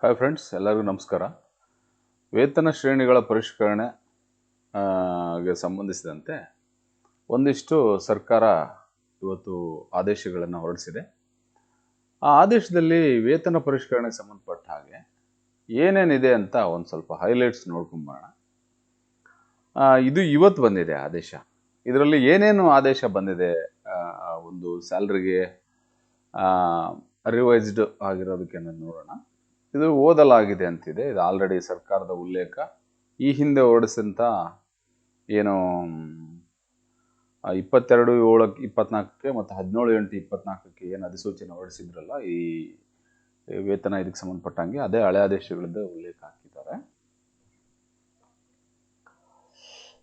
Hi friends ಎಲ್ಲರಿಗೂ ನಮಸ್ಕಾರ. ವೇತನ ಶ್ರೇಣಿಗಳ ಪರಿಷ್ಕರಣೆ ಗೆ ಸಂಬಂಧಿಸಿದಂತೆ ಒಂದಿಷ್ಟು ಸರ್ಕಾರ ಇವತ್ತು ಆದೇಶಗಳನ್ನು ಹೊರಡಿಸಿದೆ. ಆ ಆದೇಶದಲ್ಲಿ ವೇತನ ಪರಿಷ್ಕರಣೆಗೆ ಸಂಬಂಧಪಟ್ಟ ಹಾಗೆ ಏನೇನಿದೆ ಅಂತ ಒಂದು ಸ್ವಲ್ಪ ಹೈಲೈಟ್ಸ್ ನೋಡ್ಕೊಂಬೋಣ ಇದು ಇವತ್ತು ಬಂದಿದೆ ಆದೇಶ. ಇದರಲ್ಲಿ ಏನೇನು ಆದೇಶ ಬಂದಿದೆ? ಒಂದು ಸ್ಯಾಲ್ರಿಗೆ ರಿವೈಸ್ಡ್ ಆಗಿರೋದಕ್ಕೆ ನೋಡೋಣ. ಇದು ಓದಲಾಗಿದೆ ಅಂತಿದೆ. ಇದು ಆಲ್ರೆಡಿ ಸರ್ಕಾರದ ಉಲ್ಲೇಖ. ಈ ಹಿಂದೆ ಹೊರಡಿಸಿದಂಥ ಏನು, ಇಪ್ಪತ್ತೆರಡು, ಏಳಕ್ಕೆ, ಇಪ್ಪತ್ನಾಲ್ಕಕ್ಕೆ ಮತ್ತು ಹದಿನೇಳು, ಎಂಟು, ಇಪ್ಪತ್ನಾಲ್ಕಕ್ಕೆ ಏನು ಅಧಿಸೂಚನೆ ಹೊರಡಿಸಿದ್ರಲ್ಲ ಈ ಈ ವೇತನ ಇದಕ್ಕೆ ಸಂಬಂಧಪಟ್ಟಂಗೆ ಅದೇ ಹಳೆ ಆದೇಶಗಳಿಂದ ಉಲ್ಲೇಖ ಹಾಕಿದ್ದಾರೆ.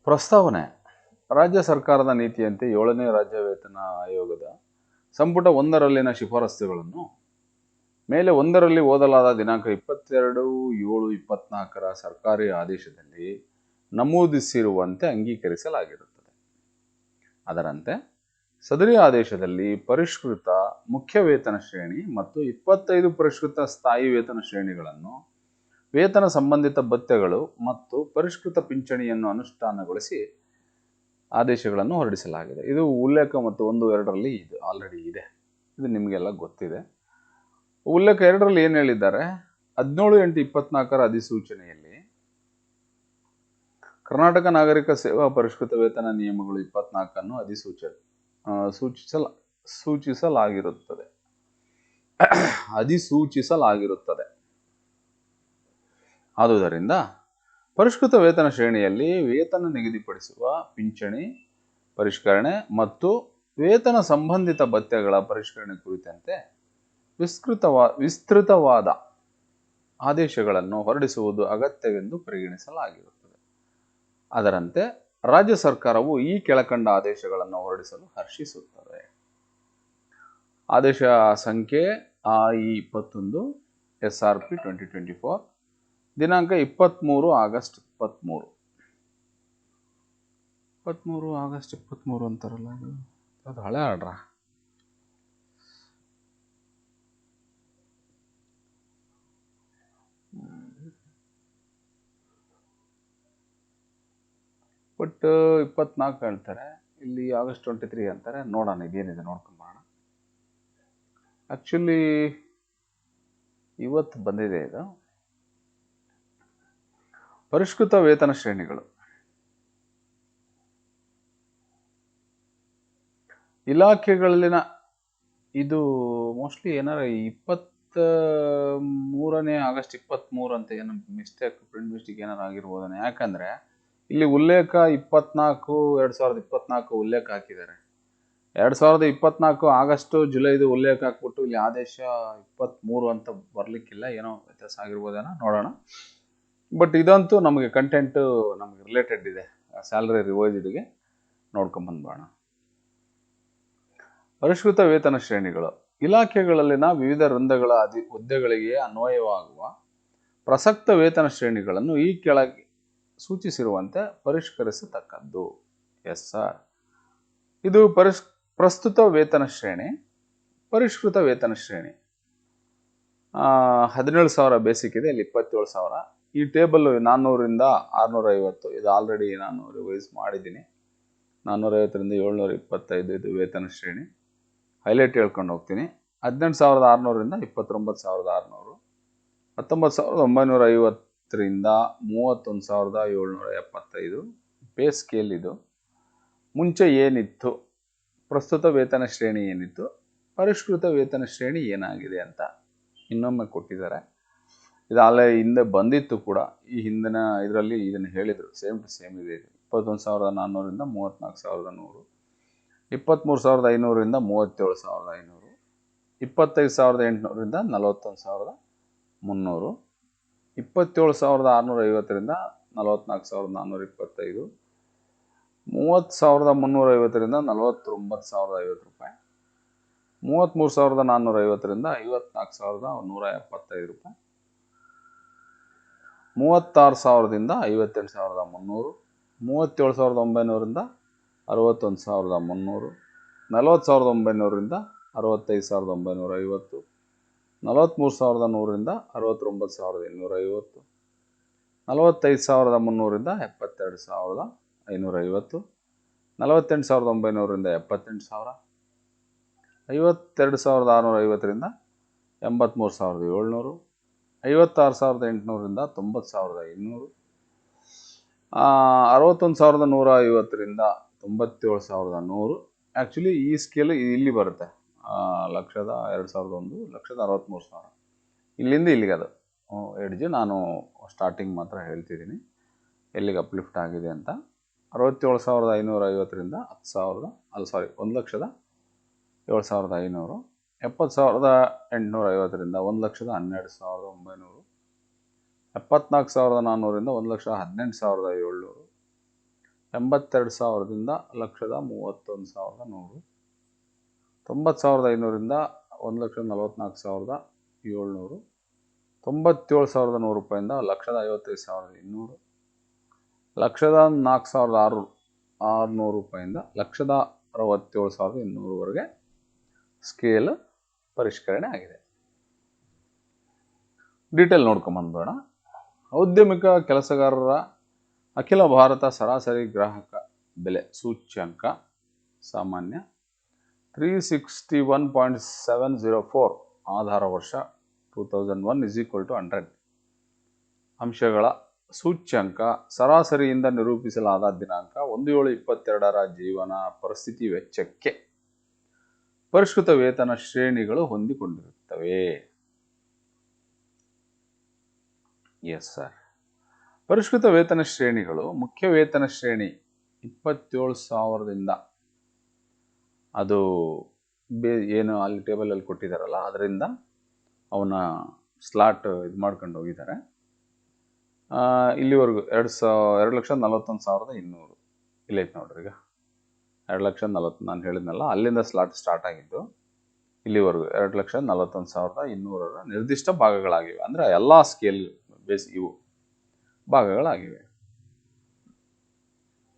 ಪ್ರಸ್ತಾವನೆ. ರಾಜ್ಯ ಸರ್ಕಾರದ ನೀತಿಯಂತೆ ಏಳನೇ ರಾಜ್ಯ ವೇತನ ಆಯೋಗದ ಸಂಪುಟ ಒಂದರಲ್ಲಿನ ಶಿಫಾರಸುಗಳನ್ನು ಮೇಲೆ ಒಂದರಲ್ಲಿ ಓದಲಾದ ದಿನಾಂಕ ಇಪ್ಪತ್ತೆರಡು, ಏಳು, ಇಪ್ಪತ್ನಾಲ್ಕರ ಸರ್ಕಾರಿ ಆದೇಶದಲ್ಲಿ ನಮೂದಿಸಿರುವಂತೆ ಅಂಗೀಕರಿಸಲಾಗಿರುತ್ತದೆ. ಅದರಂತೆ ಸದರಿ ಆದೇಶದಲ್ಲಿ ಪರಿಷ್ಕೃತ ಮುಖ್ಯ ವೇತನ ಶ್ರೇಣಿ ಮತ್ತು ಇಪ್ಪತ್ತೈದು ಪರಿಷ್ಕೃತ ಸ್ಥಾಯಿ ವೇತನ ಶ್ರೇಣಿಗಳನ್ನು, ವೇತನ ಸಂಬಂಧಿತ ಭತ್ಯೆಗಳು ಮತ್ತು ಪರಿಷ್ಕೃತ ಪಿಂಚಣಿಯನ್ನು ಅನುಷ್ಠಾನಗೊಳಿಸಿ ಆದೇಶಗಳನ್ನು ಹೊರಡಿಸಲಾಗಿದೆ. ಇದು ಉಲ್ಲೇಖ ಮತ್ತು ಒಂದು, ಎರಡರಲ್ಲಿ ಇದು ಆಲ್ರೆಡಿ ಇದೆ. ಇದು ನಿಮಗೆಲ್ಲ ಗೊತ್ತಿದೆ. ಉಲ್ಲೇಖ ಎರಡರಲ್ಲಿ ಏನು ಹೇಳಿದ್ದಾರೆ? ಹದಿನೇಳು ಎಂಟು ಇಪ್ಪತ್ನಾಲ್ಕರ ಅಧಿಸೂಚನೆಯಲ್ಲಿ ಕರ್ನಾಟಕ ನಾಗರಿಕ ಸೇವಾ ಪರಿಷ್ಕೃತ ವೇತನ ನಿಯಮಗಳು ಇಪ್ಪತ್ನಾಲ್ಕನ್ನು ಅಧಿಸೂಚ ಸೂಚಿಸಲ, ಸೂಚಿಸಲಾಗಿರುತ್ತದೆ. ಅಧಿಸೂಚಿಸಲಾಗಿರುತ್ತದೆ. ಆದುದರಿಂದ ಪರಿಷ್ಕೃತ ವೇತನ ಶ್ರೇಣಿಯಲ್ಲಿ ವೇತನ ನಿಗದಿಪಡಿಸುವ ಪಿಂಚಣಿ ಪರಿಷ್ಕರಣೆ ಮತ್ತು ವೇತನ ಸಂಬಂಧಿತ ಭತ್ಯೆಗಳ ಪರಿಷ್ಕರಣೆ ಕುರಿತಂತೆ ವಿಸ್ತೃತವಾ, ವಿಸ್ತೃತವಾದ ಆದೇಶಗಳನ್ನು ಹೊರಡಿಸುವುದು ಅಗತ್ಯವೆಂದು ಪರಿಗಣಿಸಲಾಗಿರುತ್ತದೆ. ಅದರಂತೆ ರಾಜ್ಯ ಸರ್ಕಾರವು ಈ ಕೆಳಕಂಡ ಆದೇಶಗಳನ್ನು ಹೊರಡಿಸಲು ಹರ್ಷಿಸುತ್ತದೆ. ಆದೇಶ ಸಂಖ್ಯೆ ಆ ಇ ಇಪ್ಪತ್ತೊಂದು, S R P twenty twenty four, ದಿನಾಂಕ ಇಪ್ಪತ್ತ್ಮೂರು ಆಗಸ್ಟ್ ಇಪ್ಪತ್ತ್ಮೂರು ಇಪ್ಪತ್ತ್ಮೂರು ಆಗಸ್ಟ್ ಇಪ್ಪತ್ತ್ಮೂರು ಅಂತಾರಲ್ಲ ಅದು ಹಳೆ ಆರ್ಡ್ರ. ಬಟ್ ಇಪ್ಪತ್ನಾಲ್ಕು ಹೇಳ್ತಾರೆ. ಇಲ್ಲಿ ಆಗಸ್ಟ್ ಟ್ವೆಂಟಿ ತ್ರೀ ಅಂತಾರೆ. ನೋಡೋಣ ಇದೇನಿದೆ ನೋಡ್ಕೊಂಬರೋಣ ಆ್ಯಕ್ಚುಲಿ ಇವತ್ತು ಬಂದಿದೆ ಇದು. ಪರಿಷ್ಕೃತ ವೇತನ ಶ್ರೇಣಿಗಳು. ಇಲಾಖೆಗಳಲ್ಲಿನ ಇದು ಮೋಸ್ಟ್ಲಿ ಏನಾರ ಇಪ್ಪತ್ತ ಮೂರನೇ ಆಗಸ್ಟ್ ಇಪ್ಪತ್ತ್ಮೂರು ಅಂತ ಏನೋ ಮಿಸ್ಟೇಕ್ ಪ್ರಿಂಟ್ ಮಿಸ್ಟೇಕ್ ಏನಾರು ಆಗಿರ್ಬೋದನ್ನ ಯಾಕಂದರೆ ಇಲ್ಲಿ ಉಲ್ಲೇಖ ಇಪ್ಪತ್ನಾಲ್ಕು, ಎರಡು ಸಾವಿರದ ಇಪ್ಪತ್ನಾಲ್ಕು ಉಲ್ಲೇಖ ಹಾಕಿದ್ದಾರೆ. ಎರಡು ಸಾವಿರದ ಇಪ್ಪತ್ನಾಲ್ಕು ಆಗಸ್ಟು, ಜುಲೈದು ಉಲ್ಲೇಖ ಹಾಕ್ಬಿಟ್ಟು ಇಲ್ಲಿ ಆದೇಶ ಇಪ್ಪತ್ತ್ಮೂರು ಅಂತ ಬರಲಿಕ್ಕಿಲ್ಲ. ಏನೋ ವ್ಯತ್ಯಾಸ ಆಗಿರ್ಬೋದೇನೋ ನೋಡೋಣ. ಬಟ್ ಇದಂತೂ ನಮಗೆ ಕಂಟೆಂಟು ನಮಗೆ ರಿಲೇಟೆಡ್ ಇದೆ. ಸ್ಯಾಲ್ರಿ ರಿವೈಸ್ಡ್ಗೆ ನೋಡ್ಕೊಂಬಂದ್ಬೋಣ ಪರಿಷ್ಕೃತ ವೇತನ ಶ್ರೇಣಿಗಳು. ಇಲಾಖೆಗಳಲ್ಲಿನ ವಿವಿಧ ವೃಂದಗಳ ಅಧಿ ಹುದ್ದೆಗಳಿಗೆ ಅನ್ವಯವಾಗುವ ಪ್ರಸಕ್ತ ವೇತನ ಶ್ರೇಣಿಗಳನ್ನು ಈ ಕೆಳಗೆ ಸೂಚಿಸಿರುವಂತೆ ಪರಿಷ್ಕರಿಸತಕ್ಕದ್ದು. ಎಸ್ ಸರ್ ಇದು ಪರಿಷ್, ಪ್ರಸ್ತುತ ವೇತನ ಶ್ರೇಣಿ, ಪರಿಷ್ಕೃತ ವೇತನ ಶ್ರೇಣಿ. ಹದಿನೇಳು ಸಾವಿರ ಬೇಸಿಕ್ ಇದೆ, ಇಲ್ಲಿ ಇಪ್ಪತ್ತೇಳು ಸಾವಿರ. ಈ ಟೇಬಲ್ ನಾನ್ನೂರಿಂದ ಆರುನೂರ ಐವತ್ತು ಇದು ಆಲ್ರೆಡಿ ನಾನು ರಿವೈಸ್ ಮಾಡಿದ್ದೀನಿ. ನಾನ್ನೂರೈವತ್ತರಿಂದ ಏಳ್ನೂರ ಇಪ್ಪತ್ತೈದು ಇದು ವೇತನ ಶ್ರೇಣಿ. ಹೈಲೈಟ್ ಹೇಳ್ಕೊಂಡು ಹೋಗ್ತೀನಿ. ಹದಿನೆಂಟು ಸಾವಿರದ ಆರುನೂರಿಂದ ಇಪ್ಪತ್ತೊಂಬತ್ತು ಸಾವಿರದ ಆರುನೂರು. ಹತ್ತೊಂಬತ್ತು ಸಾವಿರದ ಒಂಬೈನೂರ ಐವತ್ತರಿಂದ ಮೂವತ್ತೊಂದು ಸಾವಿರದ ಏಳ್ನೂರ ಎಪ್ಪತ್ತೈದು. ಪೇ ಸ್ಕೇಲ್ ಇದು. ಮುಂಚೆ ಏನಿತ್ತು? ಪ್ರಸ್ತುತ ವೇತನ ಶ್ರೇಣಿ ಏನಿತ್ತು? ಪರಿಷ್ಕೃತ ವೇತನ ಶ್ರೇಣಿ ಏನಾಗಿದೆ ಅಂತ ಇನ್ನೊಮ್ಮೆ ಕೊಟ್ಟಿದ್ದಾರೆ. ಇದು ಅಲ್ಲೇ ಹಿಂದೆ ಬಂದಿತ್ತು ಕೂಡ. ಈ ಹಿಂದಿನ ಇದರಲ್ಲಿ ಇದನ್ನು ಹೇಳಿದರು. ಸೇಮ್ ಟು ಸೇಮ್ ಇದು. ಇಪ್ಪತ್ತೊಂದು ಸಾವಿರದ ನಾನ್ನೂರಿಂದ ಮೂವತ್ತ್ನಾಲ್ಕು ಸಾವಿರದ ನೂರು. ಇಪ್ಪತ್ತ್ಮೂರು ಸಾವಿರದ ಐನೂರಿಂದ ಮೂವತ್ತೇಳು ಸಾವಿರದ ಐನೂರು. ಇಪ್ಪತ್ತೈದು ಸಾವಿರದ ಎಂಟುನೂರಿಂದ ನಲವತ್ತೊಂದು ಸಾವಿರದ ಮುನ್ನೂರು. ಇಪ್ಪತ್ತೇಳು ಸಾವಿರದ ಆರುನೂರ ಐವತ್ತರಿಂದ ನಲವತ್ತ್ನಾಲ್ಕು ಸಾವಿರದ ನಾನ್ನೂರ ಇಪ್ಪತ್ತೈದು ಮೂವತ್ತು ಸಾವಿರದ ಮುನ್ನೂರ ಐವತ್ತರಿಂದ ನಲವತ್ತೊಂಬತ್ತು ಸಾವಿರದ ಐವತ್ತು ರೂಪಾಯಿ, ಮೂವತ್ತ್ಮೂರು ಸಾವಿರದ ನಾನ್ನೂರ ಐವತ್ತರಿಂದ ಐವತ್ನಾಲ್ಕು ಸಾವಿರದ ನೂರ ಎಪ್ಪತ್ತೈದು ರೂಪಾಯಿ, ಮೂವತ್ತಾರು ಸಾವಿರದಿಂದ ಐವತ್ತೆಂಟು ಸಾವಿರದ ಮುನ್ನೂರು, ಮೂವತ್ತೇಳು ಸಾವಿರದ ಒಂಬೈನೂರಿಂದ ಅರವತ್ತೊಂದು ಸಾವಿರದ ಮುನ್ನೂರು, ನಲವತ್ತು ಸಾವಿರದ ಒಂಬೈನೂರರಿಂದ ಅರವತ್ತೈದು ಸಾವಿರದ ಒಂಬೈನೂರ ಐವತ್ತು ನಲವತ್ತ್ಮೂರು ಸಾವಿರದ ನೂರರಿಂದ ಅರವತ್ತೊಂಬತ್ತು ಸಾವಿರದ ಇನ್ನೂರ ಐವತ್ತು ನಲವತ್ತೈದು ಸಾವಿರದ ಮುನ್ನೂರಿಂದ ಎಪ್ಪತ್ತೆರಡು ಸಾವಿರದ ಐನೂರ ಐವತ್ತು ನಲವತ್ತೆಂಟು ಸಾವಿರದ ಒಂಬೈನೂರರಿಂದ ಎಪ್ಪತ್ತೆಂಟು ಸಾವಿರ, ಐವತ್ತೆರಡು ಸಾವಿರದ ಆರುನೂರ ಐವತ್ತರಿಂದ ಎಂಬತ್ತ್ಮೂರು ಸಾವಿರದ ಏಳ್ನೂರು, ಐವತ್ತಾರು ಸಾವಿರದ ಎಂಟುನೂರಿಂದ ತೊಂಬತ್ತು ಸಾವಿರದ ಇನ್ನೂರು ಅರವತ್ತೊಂದು ಸಾವಿರದ ನೂರ ಐವತ್ತರಿಂದ ತೊಂಬತ್ತೇಳು ಸಾವಿರದ ನೂರು. ಆ್ಯಕ್ಚುಲಿ ಈ ಸ್ಕೇಲ್ ಇಲ್ಲಿ ಬರುತ್ತೆ. ಲಕ್ಷದ ಎರಡು ಸಾವಿರದ ಒಂದು, ಲಕ್ಷದ ಅರವತ್ತ್ಮೂರು ಸಾವಿರ. ಇಲ್ಲಿಂದ ಇಲ್ಲಿಗೆ ಅದು. ಎಡ್ಜು, ನಾನು ಸ್ಟಾರ್ಟಿಂಗ್ ಮಾತ್ರ ಹೇಳ್ತಿದ್ದೀನಿ. ಎಲ್ಲಿಗೆ ಅಪ್ಲಿಫ್ಟ್ ಆಗಿದೆ ಅಂತ. ಅರವತ್ತೇಳು ಸಾವಿರದ ಐನೂರ ಐವತ್ತರಿಂದ ಹತ್ತು ಸಾವಿರದ, ಅಲ್ಲಿ ಸಾರಿ ಒಂದು ಲಕ್ಷದ ಏಳು ಸಾವಿರದ ಐನೂರು. ಎಪ್ಪತ್ತು ಸಾವಿರದ ಎಂಟುನೂರ ಐವತ್ತರಿಂದ ಒಂದು ಲಕ್ಷದ ಹನ್ನೆರಡು ಸಾವಿರದ ಒಂಬೈನೂರು. ಎಪ್ಪತ್ನಾಲ್ಕು ಸಾವಿರದ ನಾನ್ನೂರಿಂದ ಒಂದು ಲಕ್ಷ ಹದಿನೆಂಟು ಸಾವಿರದ ಏಳ್ನೂರು. ಎಂಬತ್ತೆರಡು ಸಾವಿರದಿಂದ ಲಕ್ಷದ ಮೂವತ್ತೊಂದು ಸಾವಿರದ ನೂರು. ತೊಂಬತ್ತು ಸಾವಿರದ ಐನೂರಿಂದ ಒಂದು ಲಕ್ಷದ ನಲವತ್ತ್ನಾಲ್ಕು ಸಾವಿರದ ಏಳ್ನೂರು. ತೊಂಬತ್ತೇಳು ಸಾವಿರದ ನೂರು ರೂಪಾಯಿಂದ ಲಕ್ಷದ ಐವತ್ತೈದು ಸಾವಿರದ ಇನ್ನೂರು. ಲಕ್ಷದ ನಾಲ್ಕು ಸಾವಿರದ ಆರು ಆರುನೂರು ರೂಪಾಯಿಂದ ಲಕ್ಷದ ಅರವತ್ತೇಳು ಸಾವಿರದ ಇನ್ನೂರವರೆಗೆ ಸ್ಕೇಲ್ ಪರಿಷ್ಕರಣೆ ಆಗಿದೆ. ಡೀಟೇಲ್ ನೋಡ್ಕೊಂಬಂದ್ಬೇಡ ಔದ್ಯಮಿಕ ಕೆಲಸಗಾರರ ಅಖಿಲ ಭಾರತ ಸರಾಸರಿ ಗ್ರಾಹಕ ಬೆಲೆ ಸೂಚ್ಯಂಕ ಸಾಮಾನ್ಯ three sixty one point seven zero four ಆಧಾರ ವರ್ಷ two thousand one is equal to hundred ಅಂಶಗಳ ಸೂಚ್ಯಂಕ, ಸರಾಸರಿಯಿಂದ ನಿರೂಪಿಸಲಾದ ದಿನಾಂಕ ಒಂದು ಏಳು ಇಪ್ಪತ್ತೆರಡರ ಜೀವನ ಪರಿಸ್ಥಿತಿ ವೆಚ್ಚಕ್ಕೆ ಪರಿಷ್ಕೃತ ವೇತನ ಶ್ರೇಣಿಗಳು ಹೊಂದಿಕೊಂಡಿರುತ್ತವೆ. ಎಸ್ ಸರ್ ಪರಿಷ್ಕೃತ ವೇತನ ಶ್ರೇಣಿಗಳು ಮುಖ್ಯ ವೇತನ ಶ್ರೇಣಿ ಇಪ್ಪತ್ತೇಳು ಸಾವಿರದಿಂದ ಅದು ಬೇ, ಏನು ಅಲ್ಲಿ ಟೇಬಲಲ್ಲಿ ಕೊಟ್ಟಿದ್ದಾರಲ್ಲ ಅದರಿಂದ ಅವನ ಸ್ಲಾಟ್ ಇದು ಮಾಡ್ಕೊಂಡು ಹೋಗಿದ್ದಾರೆ. ಇಲ್ಲಿವರೆಗೂ ಎರಡು ಸಾವಿರ ಎರಡು ಲಕ್ಷ ನಲವತ್ತೊಂದು ಸಾವಿರದ ಇನ್ನೂರು. ಇಲ್ಲೈತೆ ನೋಡ್ರಿ ಈಗ. ಎರಡು ಲಕ್ಷ ನಲವತ್ತು, ನಾನು ಹೇಳಿದ್ನಲ್ಲ, ಅಲ್ಲಿಂದ ಸ್ಲಾಟ್ ಸ್ಟಾರ್ಟ್ ಆಗಿದ್ದು, ಇಲ್ಲಿವರೆಗೂ ಎರಡು ಲಕ್ಷ ನಲವತ್ತೊಂದು ಸಾವಿರದ ಇನ್ನೂರರ ನಿರ್ದಿಷ್ಟ ಭಾಗಗಳಾಗಿವೆ. ಅಂದರೆ ಎಲ್ಲ ಸ್ಕೇಲ್ ಬೇಸ್ ಇವು ಭಾಗಗಳಾಗಿವೆ.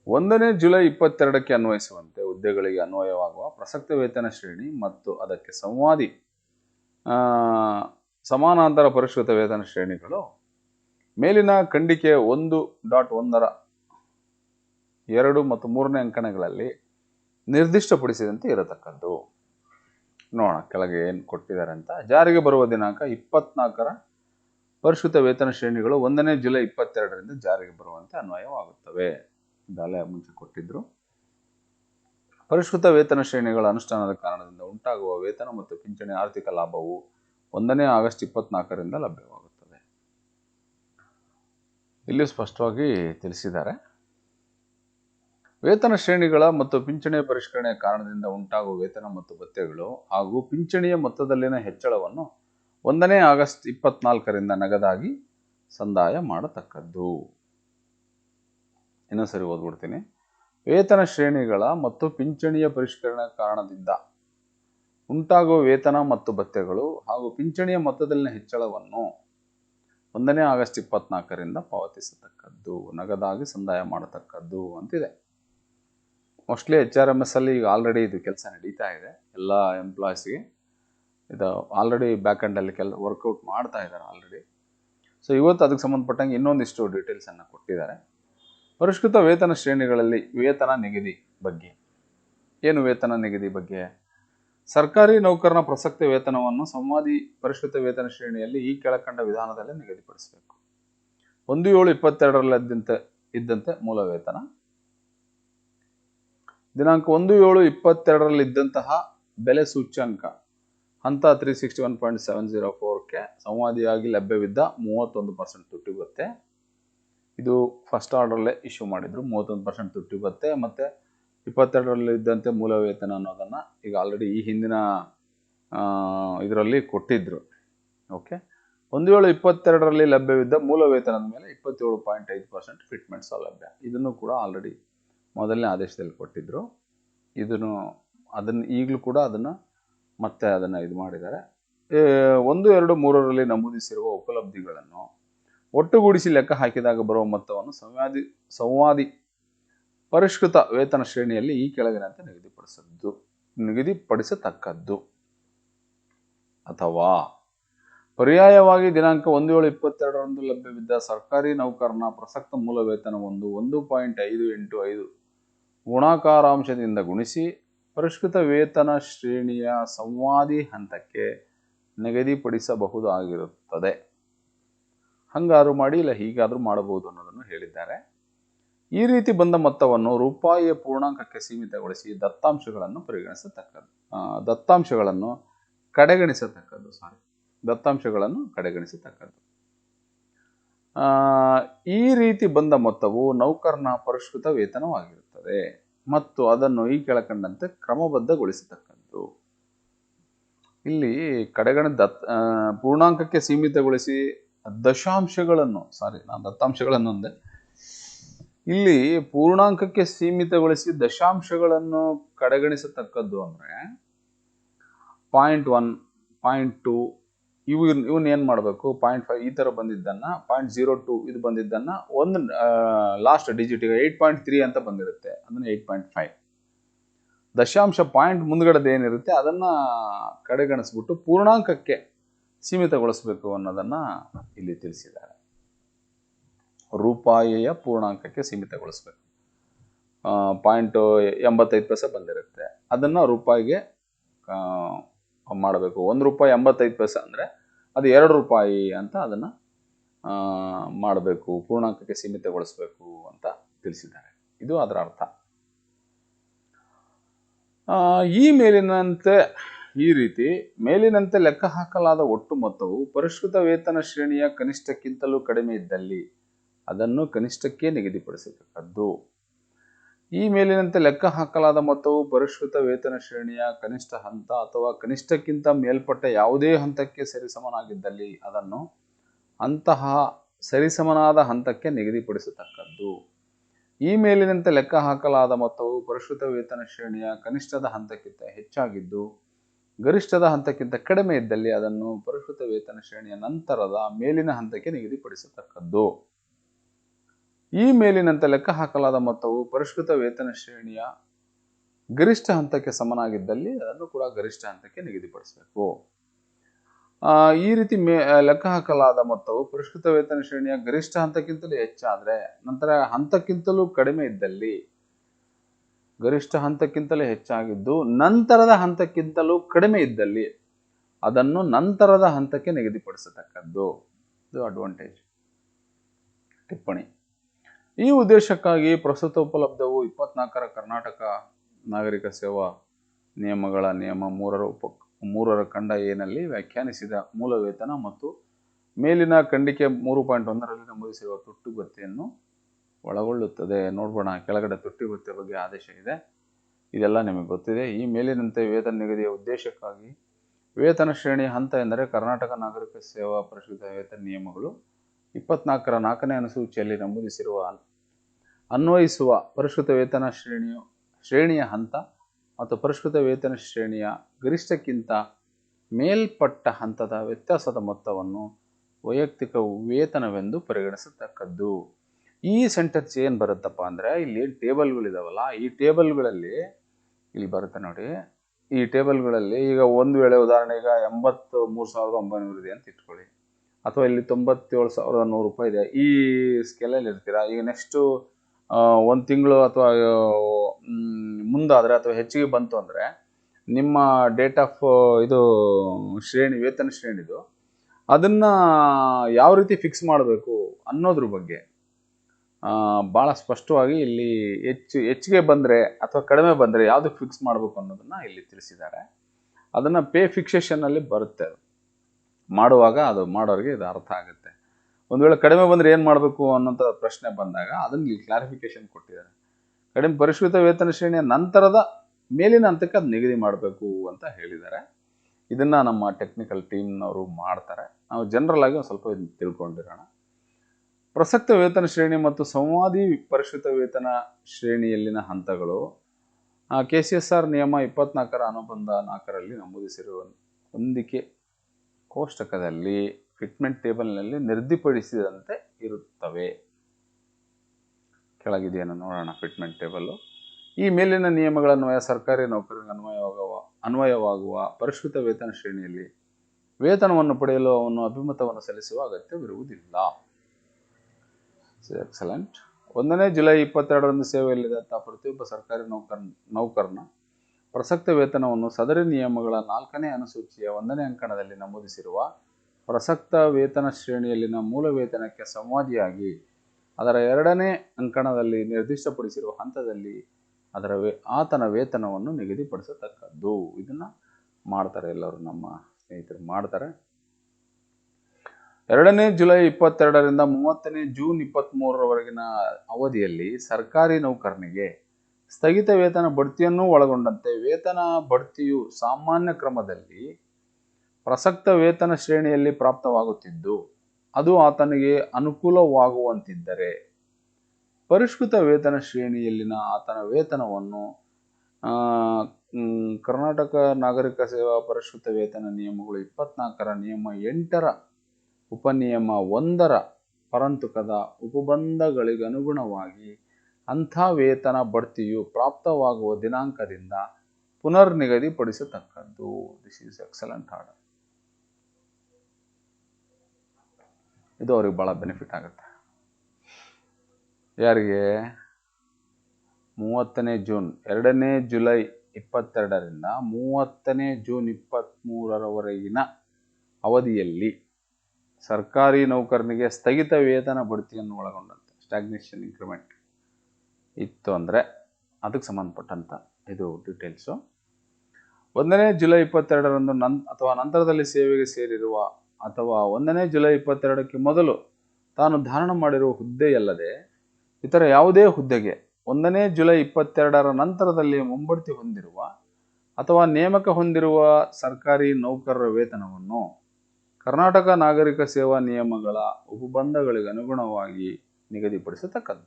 ಒಂದನೇ ಜುಲೈ ಇಪ್ಪತ್ತೆರಡಕ್ಕೆ ಅನ್ವಯಿಸುವಂತೆ ಹುದ್ದೆಗಳಿಗೆ ಅನ್ವಯವಾಗುವ ಪ್ರಸಕ್ತ ವೇತನ ಶ್ರೇಣಿ ಮತ್ತು ಅದಕ್ಕೆ ಸಂವಾದಿ ಸಮಾನಾಂತರ ಪರಿಷ್ಕೃತ ವೇತನ ಶ್ರೇಣಿಗಳು ಮೇಲಿನ ಖಂಡಿಕೆ ಒಂದು ಡಾಟ್ ಒಂದರ ಎರಡು ಮತ್ತು ಮೂರನೇ ಅಂಕಣಗಳಲ್ಲಿ ನಿರ್ದಿಷ್ಟಪಡಿಸಿದಂತೆ ಇರತಕ್ಕದ್ದು. ನೋಡೋಣ ಕೆಳಗೆ ಏನು ಕೊಟ್ಟಿದ್ದಾರೆ ಅಂತ. ಜಾರಿಗೆ ಬರುವ ದಿನಾಂಕ ಇಪ್ಪತ್ನಾಲ್ಕರ ಪರಿಷ್ಕೃತ ವೇತನ ಶ್ರೇಣಿಗಳು ಒಂದನೇ ಜುಲೈ ಇಪ್ಪತ್ತೆರಡರಿಂದ ಜಾರಿಗೆ ಬರುವಂತೆ ಅನ್ವಯವಾಗುತ್ತವೆ. ಇದಲ್ಲೇ ಮುಂಚೆ ಕೊಟ್ಟಿದ್ರು. ಪರಿಷ್ಕೃತ ವೇತನ ಶ್ರೇಣಿಗಳ ಅನುಷ್ಠಾನದ ಕಾರಣದಿಂದ ಉಂಟಾಗುವ ವೇತನ ಮತ್ತು ಪಿಂಚಣಿ ಆರ್ಥಿಕ ಲಾಭವು ಒಂದನೇ ಆಗಸ್ಟ್ ಇಪ್ಪತ್ನಾಲ್ಕರಿಂದ ಲಭ್ಯವಾಗುತ್ತದೆ. ಇಲ್ಲಿ ಸ್ಪಷ್ಟವಾಗಿ ತಿಳಿಸಿದ್ದಾರೆ. ವೇತನ ಶ್ರೇಣಿಗಳ ಮತ್ತು ಪಿಂಚಣಿ ಪರಿಷ್ಕರಣೆಯ ಕಾರಣದಿಂದ ಉಂಟಾಗುವ ವೇತನ ಮತ್ತು ಭತ್ಯೆಗಳು ಹಾಗೂ ಪಿಂಚಣಿಯ ಮೊತ್ತದಲ್ಲಿನ ಹೆಚ್ಚಳವನ್ನು ಒಂದನೇ ಆಗಸ್ಟ್ ಇಪ್ಪತ್ನಾಲ್ಕರಿಂದ ನಗದಾಗಿ ಸಂದಾಯ ಮಾಡತಕ್ಕದ್ದು. ಇನ್ನೊಂದ್ಸರಿ ಓದ್ಬಿಡ್ತೀನಿ. ವೇತನ ಶ್ರೇಣಿಗಳ ಮತ್ತು ಪಿಂಚಣಿಯ ಪರಿಷ್ಕರಣೆ ಕಾರಣದಿಂದ ಉಂಟಾಗುವ ವೇತನ ಮತ್ತು ಭತ್ಯಗಳು ಹಾಗೂ ಪಿಂಚಣಿಯ ಮೊತ್ತದಲ್ಲಿನ ಹೆಚ್ಚಳವನ್ನು ಒಂದನೇ ಆಗಸ್ಟ್ ಇಪ್ಪತ್ನಾಲ್ಕರಿಂದ ಪಾವತಿಸತಕ್ಕದ್ದು, ನಗದಾಗಿ ಸಂದಾಯ ಮಾಡತಕ್ಕದ್ದು ಅಂತಿದೆ. Mostly H R M S ಅಲ್ಲಿ ಈಗ ಆಲ್ರೆಡಿ ಇದು ಕೆಲಸ ನಡೀತಾ ಇದೆ. ಎಲ್ಲ ಎಂಪ್ಲಾಯೀಸ್ಗೆ ಇದು ಆಲ್ರೆಡಿ ಬ್ಯಾಕ್ ಎಂಡಲ್ಲಿ ಕೆಲ ವರ್ಕೌಟ್ ಮಾಡ್ತಾ ಇದ್ದಾರೆ ಆಲ್ರೆಡಿ ಸೊ ಇವತ್ತು ಅದಕ್ಕೆ ಸಂಬಂಧಪಟ್ಟಂಗೆ ಇನ್ನೊಂದಿಷ್ಟು ಡೀಟೇಲ್ಸನ್ನು ಕೊಟ್ಟಿದ್ದಾರೆ. ಪರಿಷ್ಕೃತ ವೇತನ ಶ್ರೇಣಿಗಳಲ್ಲಿ ವೇತನ ನಿಗದಿ ಬಗ್ಗೆ. ಏನು ವೇತನ ನಿಗದಿ ಬಗ್ಗೆ? ಸರ್ಕಾರಿ ನೌಕರನ ಪ್ರಸಕ್ತ ವೇತನವನ್ನು ಸಂವಾದಿ ಪರಿಷ್ಕೃತ ವೇತನ ಶ್ರೇಣಿಯಲ್ಲಿ ಈ ಕೆಳಕಂಡ ವಿಧಾನದಲ್ಲಿ ನಿಗದಿಪಡಿಸಬೇಕು. ಒಂದು ಏಳು ಇಪ್ಪತ್ತೆರಡರಲ್ಲಿದ್ದಂತೆ ಇದ್ದಂತೆ ಮೂಲ ವೇತನ. ದಿನಾಂಕ ಒಂದು ಏಳು ಇಪ್ಪತ್ತೆರಡರಲ್ಲಿದ್ದಂತಹ ಬೆಲೆ ಸೂಚ್ಯಂಕ ಹಂತ three sixty one point seven zero ಫೋರ್ಗೆ ಸಂವಾದಿಯಾಗಿ ಲಭ್ಯವಿದ್ದ ಮೂವತ್ತೊಂದು ಪರ್ಸೆಂಟ್ ತುಟ್ಟಿ ಭತ್ಯೆ ಇದು ಫಸ್ಟ್ ಆರ್ಡರಲ್ಲೇ ಇಶ್ಯೂ ಮಾಡಿದ್ರು. ಮೂವತ್ತೊಂದು ಪರ್ಸೆಂಟ್ ತುಟ್ಟಿ ಬರುತ್ತೆ. ಮತ್ತು ಇಪ್ಪತ್ತೆರಡರಲ್ಲಿದ್ದಂತೆ ಮೂಲ ವೇತನ ಅನ್ನೋದನ್ನು ಈಗ ಆಲ್ರೆಡಿ ಈ ಹಿಂದಿನ ಇದರಲ್ಲಿ ಕೊಟ್ಟಿದ್ದರು ಓಕೆ ಒಂದು ವೇಳೆ ಇಪ್ಪತ್ತೆರಡರಲ್ಲಿ ಲಭ್ಯವಿದ್ದ ಮೂಲ ವೇತನದ ಮೇಲೆ ಇಪ್ಪತ್ತೇಳು ಪಾಯಿಂಟ್ ಐದು ಪರ್ಸೆಂಟ್ ಫಿಟ್ಮೆಂಟ್ ಸೌಲಭ್ಯ. ಇದನ್ನು ಕೂಡ ಆಲ್ರೆಡಿ ಮೊದಲನೇ ಆದೇಶದಲ್ಲಿ ಕೊಟ್ಟಿದ್ದರು ಇದನ್ನು, ಅದನ್ನು ಈಗಲೂ ಕೂಡ ಅದನ್ನು ಮತ್ತೆ ಅದನ್ನು ಇದು ಮಾಡಿದ್ದಾರೆ. ಒಂದು, ಎರಡು, ಮೂರರಲ್ಲಿ ನಮೂದಿಸಿರುವ ಉಪಲಬ್ಧಿಗಳನ್ನು ಒಟ್ಟುಗೂಡಿಸಿ ಲೆಕ್ಕ ಹಾಕಿದಾಗ ಬರುವ ಮೊತ್ತವನ್ನು ಸಂವಾದಿ ಸಂವಾದಿ ಪರಿಷ್ಕೃತ ವೇತನ ಶ್ರೇಣಿಯಲ್ಲಿ ಈ ಕೆಳಗಿನಂತೆ ನಿಗದಿಪಡಿಸದ್ದು, ನಿಗದಿಪಡಿಸತಕ್ಕದ್ದು. ಅಥವಾ ಪರ್ಯಾಯವಾಗಿ ದಿನಾಂಕ ಒಂದು ಏಳು ಇಪ್ಪತ್ತೆರಡರಂದು ಲಭ್ಯವಿದ್ದ ಸರ್ಕಾರಿ ನೌಕರನ ಪ್ರಸಕ್ತ ಮೂಲ ವೇತನವೊಂದು ಒಂದು ಪಾಯಿಂಟ್ ಐದು ಎಂಟು ಐದು ಗುಣಾಕಾರಾಂಶದಿಂದ ಗುಣಿಸಿ ಪರಿಷ್ಕೃತ ವೇತನ ಶ್ರೇಣಿಯ ಸಂವಾದಿ ಹಂತಕ್ಕೆ ನಿಗದಿಪಡಿಸಬಹುದಾಗಿರುತ್ತದೆ. ಹಂಗಾದ್ರೂ ಮಾಡಿ ಇಲ್ಲ ಹೀಗಾದರೂ ಮಾಡಬಹುದು ಅನ್ನೋದನ್ನು ಹೇಳಿದ್ದಾರೆ. ಈ ರೀತಿ ಬಂದ ಮೊತ್ತವನ್ನು ರೂಪಾಯಿಯ ಪೂರ್ಣಾಂಕಕ್ಕೆ ಸೀಮಿತಗೊಳಿಸಿ ದತ್ತಾಂಶಗಳನ್ನು ಪರಿಗಣಿಸತಕ್ಕದ್ದು. ದತ್ತಾಂಶಗಳನ್ನು ಕಡೆಗಣಿಸತಕ್ಕದ್ದು ಸಾರಿ ದತ್ತಾಂಶಗಳನ್ನು ಕಡೆಗಣಿಸತಕ್ಕದ್ದು. ಈ ರೀತಿ ಬಂದ ಮೊತ್ತವು ನೌಕರನ ಪರಿಷ್ಕೃತ ವೇತನವಾಗಿರುತ್ತದೆ ಮತ್ತು ಅದನ್ನು ಈ ಕೆಳಕಂಡಂತೆ ಕ್ರಮಬದ್ಧಗೊಳಿಸತಕ್ಕದ್ದು. ಇಲ್ಲಿ ಕಡೆಗಣ ದತ್ ಪೂರ್ಣಾಂಕಕ್ಕೆ ಸೀಮಿತಗೊಳಿಸಿ ದಶಾಂಶಗಳನ್ನು ಸಾರಿ ನಾನು ದತ್ತಾಂಶಗಳನ್ನು ಅಂದೆ. ಇಲ್ಲಿ ಪೂರ್ಣಾಂಕಕ್ಕೆ ಸೀಮಿತಗೊಳಿಸಿ ದಶಾಂಶಗಳನ್ನು ಕಡೆಗಣಿಸತಕ್ಕದ್ದು ಅಂದ್ರೆ ಪಾಯಿಂಟ್ ಒನ್ ಪಾಯಿಂಟ್ ಟು ಇವು ಇವನ್ ಏನು ಮಾಡಬೇಕು? ಪಾಯಿಂಟ್ ಫೈವ್ ಈ ಥರ ಬಂದಿದ್ದನ್ನ ಪಾಯಿಂಟ್ ಜೀರೋ ಟು ಇದು ಬಂದಿದ್ದನ್ನ ಒಂದು ಲಾಸ್ಟ್ ಡಿಜಿಟ್ ಈಗ ಏಯ್ಟ್ ಪಾಯಿಂಟ್ ತ್ರೀ ಅಂತ ಬಂದಿರುತ್ತೆ. ಅದನ್ನ ಏಯ್ಟ್ ಪಾಯಿಂಟ್ ಫೈವ್ ದಶಾಂಶ ಪಾಯಿಂಟ್ ಮುಂದ್ಗಡೆದು ಏನಿರುತ್ತೆ, ಅದನ್ನ ಕಡೆಗಣಿಸ್ಬಿಟ್ಟು ಪೂರ್ಣಾಂಕಕ್ಕೆ ಸೀಮಿತಗೊಳಿಸಬೇಕು ಅನ್ನೋದನ್ನ ಇಲ್ಲಿ ತಿಳಿಸಿದ್ದಾರೆ. ರೂಪಾಯಿಯ ಪೂರ್ಣಾಂಕಕ್ಕೆ ಸೀಮಿತಗೊಳಿಸಬೇಕು. ಪಾಯಿಂಟ್ ಎಂಬತ್ತೈದು ಪೈಸೆ ಬಂದಿರುತ್ತೆ. ಅದನ್ನು ರೂಪಾಯಿಗೆ ಮಾಡಬೇಕು. ಒಂದು ರೂಪಾಯಿ ಎಂಬತ್ತೈದು ಪೈಸೆ ಅಂದರೆ ಅದು ಎರಡು ರೂಪಾಯಿ ಅಂತ ಅದನ್ನು ಮಾಡಬೇಕು. ಪೂರ್ಣಾಂಕಕ್ಕೆ ಸೀಮಿತಗೊಳಿಸಬೇಕು ಅಂತ ತಿಳಿಸಿದ್ದಾರೆ. ಇದು ಅದರ ಅರ್ಥ. ಈ ಮೇಲಿನಂತೆ ಈ ರೀತಿ ಮೇಲಿನಂತೆ ಲೆಕ್ಕ ಹಾಕಲಾದ ಒಟ್ಟು ಮೊತ್ತವು ಪರಿಷ್ಕೃತ ವೇತನ ಶ್ರೇಣಿಯ ಕನಿಷ್ಠಕ್ಕಿಂತಲೂ ಕಡಿಮೆ ಇದ್ದಲ್ಲಿ ಅದನ್ನು ಕನಿಷ್ಠಕ್ಕೆ ನಿಗದಿಪಡಿಸತಕ್ಕದ್ದು. ಈ ಮೇಲಿನಂತೆ ಲೆಕ್ಕ ಹಾಕಲಾದ ಮೊತ್ತವು ಪರಿಷ್ಕೃತ ವೇತನ ಶ್ರೇಣಿಯ ಕನಿಷ್ಠ ಹಂತ ಅಥವಾ ಕನಿಷ್ಠಕ್ಕಿಂತ ಮೇಲ್ಪಟ್ಟ ಯಾವುದೇ ಹಂತಕ್ಕೆ ಸರಿಸಮನಾಗಿದ್ದಲ್ಲಿ ಅದನ್ನು ಅಂತಹ ಸರಿಸಮನಾದ ಹಂತಕ್ಕೆ ನಿಗದಿಪಡಿಸತಕ್ಕದ್ದು. ಈ ಮೇಲಿನಂತೆ ಲೆಕ್ಕ ಹಾಕಲಾದ ಮೊತ್ತವು ಪರಿಷ್ಕೃತ ವೇತನ ಶ್ರೇಣಿಯ ಕನಿಷ್ಠದ ಹಂತಕ್ಕಿಂತ ಹೆಚ್ಚಾಗಿದ್ದು ಗರಿಷ್ಠದ ಹಂತಕ್ಕಿಂತ ಕಡಿಮೆ ಇದ್ದಲ್ಲಿ ಅದನ್ನು ಪರಿಷ್ಕೃತ ವೇತನ ಶ್ರೇಣಿಯ ನಂತರದ ಮೇಲಿನ ಹಂತಕ್ಕೆ ನಿಗದಿಪಡಿಸತಕ್ಕದ್ದು. ಈ ಮೇಲಿನಂತೆ ಲೆಕ್ಕ ಹಾಕಲಾದ ಮೊತ್ತವು ಪರಿಷ್ಕೃತ ವೇತನ ಶ್ರೇಣಿಯ ಗರಿಷ್ಠ ಹಂತಕ್ಕೆ ಸಮನಾಗಿದ್ದಲ್ಲಿ ಅದನ್ನು ಕೂಡ ಗರಿಷ್ಠ ಹಂತಕ್ಕೆ ನಿಗದಿಪಡಿಸಬೇಕು. ಈ ರೀತಿ ಮೇ, ಲೆಕ್ಕ ಹಾಕಲಾದ ಮೊತ್ತವು ಪರಿಷ್ಕೃತ ವೇತನ ಶ್ರೇಣಿಯ ಗರಿಷ್ಠ ಹಂತಕ್ಕಿಂತಲೂ ಹೆಚ್ಚಾದರೆ ನಂತರ ಹಂತಕ್ಕಿಂತಲೂ ಕಡಿಮೆ ಇದ್ದಲ್ಲಿ ಗರಿಷ್ಠ ಹಂತಕ್ಕಿಂತಲೇ ಹೆಚ್ಚಾಗಿದ್ದು, ನಂತರದ ಹಂತಕ್ಕಿಂತಲೂ ಕಡಿಮೆ ಇದ್ದಲ್ಲಿ ಅದನ್ನು ನಂತರದ ಹಂತಕ್ಕೆ ನಿಗದಿಪಡಿಸತಕ್ಕದ್ದು. ಇದು ಅಡ್ವಾಂಟೇಜ್ ಟಿಪ್ಪಣಿ. ಈ ಉದ್ದೇಶಕ್ಕಾಗಿ ಪ್ರಸ್ತುತ ಉಪಲಬ್ಧವು ಇಪ್ಪತ್ನಾಲ್ಕರ ಕರ್ನಾಟಕ ನಾಗರಿಕ ಸೇವಾ ನಿಯಮಗಳ ನಿಯಮ ಮೂರರ ಉಪ, ಮೂರರ ಖಂಡ ಎನಲ್ಲಿ ವ್ಯಾಖ್ಯಾನಿಸಿದ ಮೂಲ ವೇತನ ಮತ್ತು ಮೇಲಿನ ಖಂಡಿಕೆ ಮೂರು ಪಾಯಿಂಟ್ ಒಂದರಲ್ಲಿ ನಮೂದಿಸಿರುವ ತುಟ್ಟು ಭತ್ಯೆಯನ್ನು ಒಳಗೊಳ್ಳುತ್ತದೆ. ನೋಡ್ಬೋಣ, ಕೆಳಗಡೆ ತುಟ್ಟಿ ಭತ್ಯೆ ಬಗ್ಗೆ ಆದೇಶ ಇದೆ. ಇದೆಲ್ಲ ನಿಮಗೆ ಗೊತ್ತಿದೆ. ಈ ಮೇಲಿನಂತೆ ವೇತನ ನಿಗದಿಯ ಉದ್ದೇಶಕ್ಕಾಗಿ ವೇತನ ಶ್ರೇಣಿ ಹಂತ ಎಂದರೆ ಕರ್ನಾಟಕ ನಾಗರಿಕ ಸೇವಾ ಪರಿಷದ ವೇತನ ನಿಯಮಗಳು ಇಪ್ಪತ್ನಾಲ್ಕರ ನಾಲ್ಕನೇ ಅನುಸೂಚಿಯಲ್ಲಿ ನಮೂದಿಸಿರುವ ಅನ್ವಯಿಸುವ ಪರಿಷ್ಕೃತ ವೇತನ ಶ್ರೇಣಿಯು ಶ್ರೇಣಿಯ ಹಂತ ಮತ್ತು ಪರಿಷ್ಕೃತ ವೇತನ ಶ್ರೇಣಿಯ ಗರಿಷ್ಠಕ್ಕಿಂತ ಮೇಲ್ಪಟ್ಟ ಹಂತದ ವ್ಯತ್ಯಾಸದ ಮೊತ್ತವನ್ನು ವೈಯಕ್ತಿಕ ವೇತನವೆಂದು ಪರಿಗಣಿಸತಕ್ಕದ್ದು. ಈ ಸೆಂಟೆನ್ಸ್ ಏನು ಬರುತ್ತಪ್ಪ ಅಂದರೆ ಇಲ್ಲಿ ಟೇಬಲ್ಗಳಿದಾವಲ್ಲ ಈ ಟೇಬಲ್ಗಳಲ್ಲಿ ಇಲ್ಲಿ ಬರುತ್ತೆ ನೋಡಿ. ಈ ಟೇಬಲ್ಗಳಲ್ಲಿ ಈಗ ಒಂದು ವೇಳೆ ಉದಾಹರಣೆ, ಈಗ ಎಂಬತ್ತು ಮೂರು ಸಾವಿರದ ಒಂಬೈನೂರು ಇದೆ ಅಂತ ಇಟ್ಕೊಳ್ಳಿ. ಅಥವಾ ಇಲ್ಲಿ ತೊಂಬತ್ತೇಳು ಸಾವಿರದ ನೂರು ರೂಪಾಯಿ ಇದೆ. ಈ ಸ್ಕೇಲಲ್ಲಿ ಇರ್ತೀರಾ? ಈಗ ನೆಕ್ಸ್ಟು ಒಂದು ತಿಂಗಳು ಅಥವಾ ಮುಂದಾದರೆ ಅಥವಾ ಹೆಚ್ಚಿಗೆ ಬಂತು ಅಂದರೆ ನಿಮ್ಮ ಡೇಟ್ ಆಫ್ ಇದು ಶ್ರೇಣಿ, ವೇತನ ಶ್ರೇಣಿದು ಅದನ್ನು ಯಾವ ರೀತಿ ಫಿಕ್ಸ್ ಮಾಡಬೇಕು ಅನ್ನೋದ್ರ ಬಗ್ಗೆ ಭಾಳ ಸ್ಪಷ್ಟವಾಗಿ ಇಲ್ಲಿ ಹೆಚ್ಚು, ಹೆಚ್ಚಿಗೆ ಬಂದರೆ ಅಥವಾ ಕಡಿಮೆ ಬಂದರೆ ಯಾವುದು ಫಿಕ್ಸ್ ಮಾಡಬೇಕು ಅನ್ನೋದನ್ನು ಇಲ್ಲಿ ತಿಳಿಸಿದ್ದಾರೆ. ಅದನ್ನು ಪೇ ಫಿಕ್ಸೇಷನಲ್ಲಿ ಬರುತ್ತೆ. ಅದು ಮಾಡುವಾಗ ಅದು ಮಾಡೋರಿಗೆ ಇದು ಅರ್ಥ ಆಗುತ್ತೆ. ಒಂದು ವೇಳೆ ಕಡಿಮೆ ಬಂದರೆ ಏನು ಮಾಡಬೇಕು ಅನ್ನೋಂಥ ಪ್ರಶ್ನೆ ಬಂದಾಗ ಅದನ್ನು ಇಲ್ಲಿ ಕ್ಲಾರಿಫಿಕೇಶನ್ ಕೊಟ್ಟಿದ್ದಾರೆ. ಕಡಿಮೆ ಪರಿಷ್ಕೃತ ವೇತನ ಶ್ರೇಣಿಯ ನಂತರದ ಮೇಲಿನ ಹಂತಕ್ಕೆ ಅದು ನಿಗದಿ ಮಾಡಬೇಕು ಅಂತ ಹೇಳಿದ್ದಾರೆ. ಇದನ್ನು ನಮ್ಮ ಟೆಕ್ನಿಕಲ್ ಟೀಮ್ನವರು ಮಾಡ್ತಾರೆ. ನಾವು ಜನರಲ್ ಆಗಿ ಒಂದು ಸ್ವಲ್ಪ ಇದನ್ನು ತಿಳ್ಕೊಂಡಿರೋಣ. ಪ್ರಸಕ್ತ ವೇತನ ಶ್ರೇಣಿ ಮತ್ತು ಸಂವಾದಿ ಪರಿಷ್ಕೃತ ವೇತನ ಶ್ರೇಣಿಯಲ್ಲಿನ ಹಂತಗಳು ಕೆ ಸಿ ಎಸ್ ಆರ್ ನಿಯಮ ಇಪ್ಪತ್ನಾಲ್ಕರ ಅನುಬಂಧ ನಾಲ್ಕರಲ್ಲಿ ನಮೂದಿಸಿರುವ ಹೊಂದಿಕೆ ಕೋಷ್ಟಕದಲ್ಲಿ ಫಿಟ್ಮೆಂಟ್ ಟೇಬಲ್ನಲ್ಲಿ ನಿರ್ದಿಪಡಿಸಿದಂತೆ ಇರುತ್ತವೆ. ಕೆಳಗಿದೆಯನ್ನು ನೋಡೋಣ ಫಿಟ್ಮೆಂಟ್ ಟೇಬಲ್ಲು. ಈ ಮೇಲಿನ ನಿಯಮಗಳನ್ವಯ ಸರ್ಕಾರಿ ನೌಕರರಿಗೆ ಅನ್ವಯವಾಗುವ ಅನ್ವಯವಾಗುವ ಪರಿಷ್ಕೃತ ವೇತನ ಶ್ರೇಣಿಯಲ್ಲಿ ವೇತನವನ್ನು ಪಡೆಯಲು ಅವನು ಅಭಿಮತವನ್ನು ಸಲ್ಲಿಸುವ ಅಗತ್ಯವಿರುವುದಿಲ್ಲ. ಎಕ್ಸಲೆಂಟ್ ಒಂದನೇ ಜುಲೈ ಇಪ್ಪತ್ತೆರಡರಂದು ಸೇವೆಯಲ್ಲಿದ್ದಂಥ ಪ್ರತಿಯೊಬ್ಬ ಸರ್ಕಾರಿ ನೌಕರ ನೌಕರನ ಪ್ರಸಕ್ತ ವೇತನವನ್ನು ಸದರಿ ನಿಯಮಗಳ ನಾಲ್ಕನೇ ಅನುಸೂಚಿಯ ಒಂದನೇ ಅಂಕಣದಲ್ಲಿ ನಮೂದಿಸಿರುವ ಪ್ರಸಕ್ತ ವೇತನ ಶ್ರೇಣಿಯಲ್ಲಿನ ಮೂಲ ವೇತನಕ್ಕೆ ಸಂವಾದಿಯಾಗಿ ಅದರ ಎರಡನೇ ಅಂಕಣದಲ್ಲಿ ನಿರ್ದಿಷ್ಟಪಡಿಸಿರುವ ಹಂತದಲ್ಲಿ ಅದರ ವೇ ಆತನ ವೇತನವನ್ನು ನಿಗದಿಪಡಿಸತಕ್ಕದ್ದು. ಇದನ್ನು ಮಾಡ್ತಾರೆ ಎಲ್ಲರೂ ನಮ್ಮ ಸ್ನೇಹಿತರು. ಮಾಡ್ತಾರೆ. ಎರಡನೇ ಜುಲೈ ಇಪ್ಪತ್ತೆರಡರಿಂದ ಮೂವತ್ತನೇ ಜೂನ್ ಇಪ್ಪತ್ತ್ಮೂರರವರೆಗಿನ ಅವಧಿಯಲ್ಲಿ ಸರ್ಕಾರಿ ನೌಕರನಿಗೆ ಸ್ಥಗಿತ ವೇತನ ಬಡ್ತಿಯನ್ನು ಒಳಗೊಂಡಂತೆ ವೇತನ ಬಡ್ತಿಯು ಸಾಮಾನ್ಯ ಕ್ರಮದಲ್ಲಿ ಪ್ರಸಕ್ತ ವೇತನ ಶ್ರೇಣಿಯಲ್ಲಿ ಪ್ರಾಪ್ತವಾಗುತ್ತಿದ್ದು, ಅದು ಆತನಿಗೆ ಅನುಕೂಲವಾಗುವಂತಿದ್ದರೆ ಪರಿಷ್ಕೃತ ವೇತನ ಶ್ರೇಣಿಯಲ್ಲಿನ ಆತನ ವೇತನವನ್ನು ಕರ್ನಾಟಕ ನಾಗರಿಕ ಸೇವಾ ಪರಿಷ್ಕೃತ ವೇತನ ನಿಯಮಗಳು ಇಪ್ಪತ್ನಾಲ್ಕರ ನಿಯಮ ಎಂಟರ ಉಪನಿಯಮ ಒಂದರ ಪರಂತುಕದ ಉಪಬಂಧಗಳಿಗನುಗುಣವಾಗಿ ಅಂಥ ವೇತನ ಬಡ್ತಿಯು ಪ್ರಾಪ್ತವಾಗುವ ದಿನಾಂಕದಿಂದ ಪುನರ್ ನಿಗದಿಪಡಿಸತಕ್ಕದ್ದು ದಿಸ್ ಈಸ್ ಎಕ್ಸಲೆಂಟ್ ಆರ್ಡರ್ ಇದು ಅವ್ರಿಗೆ ಭಾಳ ಬೆನಿಫಿಟ್ ಆಗುತ್ತೆ. ಯಾರಿಗೆ? ಮೂವತ್ತನೇ ಜೂನ್ ಎರಡನೇ ಜುಲೈ ಇಪ್ಪತ್ತೆರಡರಿಂದ ಮೂವತ್ತನೇ ಜೂನ್ ಇಪ್ಪತ್ತ್ಮೂರರವರೆಗಿನ ಅವಧಿಯಲ್ಲಿ ಸರ್ಕಾರಿ ನೌಕರನಿಗೆ ಸ್ಥಗಿತ ವೇತನ ಬಡ್ತಿಯನ್ನು ಒಳಗೊಂಡಂತೆ. ಸ್ಟಾಗ್ನೇಷನ್ ಇನ್ಕ್ರಿಮೆಂಟ್ ಇತ್ತು ಅಂದರೆ ಅದಕ್ಕೆ ಸಂಬಂಧಪಟ್ಟಂಥ ಇದು ಡೀಟೇಲ್ಸು ಒಂದನೇ ಜುಲೈ ಇಪ್ಪತ್ತೆರಡರಂದು ನನ್ ಅಥವಾ ನಂತರದಲ್ಲಿ ಸೇವೆಗೆ ಸೇರಿರುವ ಅಥವಾ ಒಂದನೇ ಜುಲೈ ಇಪ್ಪತ್ತೆರಡಕ್ಕೆ ಮೊದಲು ತಾನು ಧಾರಣ ಮಾಡಿರುವ ಹುದ್ದೆಯಲ್ಲದೆ ಇತರ ಯಾವುದೇ ಹುದ್ದೆಗೆ ಒಂದನೇ ಜುಲೈ ಇಪ್ಪತ್ತೆರಡರ ನಂತರದಲ್ಲಿ ಮುಂಬಡ್ತಿ ಹೊಂದಿರುವ ಅಥವಾ ನೇಮಕ ಹೊಂದಿರುವ ಸರ್ಕಾರಿ ನೌಕರರ ವೇತನವನ್ನು ಕರ್ನಾಟಕ ನಾಗರಿಕ ಸೇವಾ ನಿಯಮಗಳ ಉಪಬಂಧಗಳಿಗೆ ಅನುಗುಣವಾಗಿ ನಿಗದಿಪಡಿಸತಕ್ಕದ್ದು.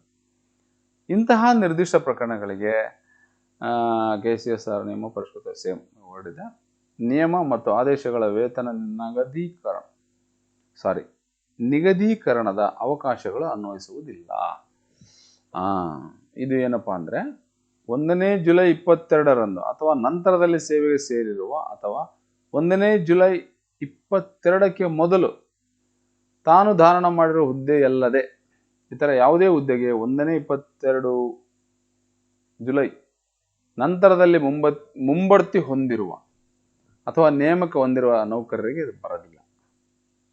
ಇಂತಹ ನಿರ್ದಿಷ್ಟ ಪ್ರಕರಣಗಳಿಗೆ ಕೆ ಸಿ ಎಸ್ ಆರ್ ನಿಯಮ ಪರಿಷ್ಕೃತ ಸೇಮ್ ಹೊರಡಿದೆ ನಿಯಮ ಮತ್ತು ಆದೇಶಗಳ ವೇತನ ನಗದೀಕರಣ ಸಾರಿ ನಿಗದೀಕರಣದ ಅವಕಾಶಗಳು ಅನ್ವಯಿಸುವುದಿಲ್ಲ. ಇದು ಏನಪ್ಪಾ ಅಂದರೆ, ಒಂದನೇ ಜುಲೈ ಇಪ್ಪತ್ತೆರಡರಂದು ಅಥವಾ ನಂತರದಲ್ಲಿ ಸೇವೆಗೆ ಸೇರಿರುವ ಅಥವಾ ಒಂದನೇ ಜುಲೈ ಇಪ್ಪತ್ತೆರಡಕ್ಕೆ ಮೊದಲು ತಾನು ಧಾರಣ ಮಾಡಿರುವ ಹುದ್ದೆಯಲ್ಲದೆ ಇತರ ಯಾವುದೇ ಹುದ್ದೆಗೆ ಒಂದನೇ ಇಪ್ಪತ್ತೆರಡು ಜುಲೈ ನಂತರದಲ್ಲಿ ಮುಂಬ, ಮುಂಬಡ್ತಿ ಹೊಂದಿರುವ ಅಥವಾ ನೇಮಕ ಹೊಂದಿರುವ ನೌಕರರಿಗೆ ಇದು ಬರೋದಿಲ್ಲ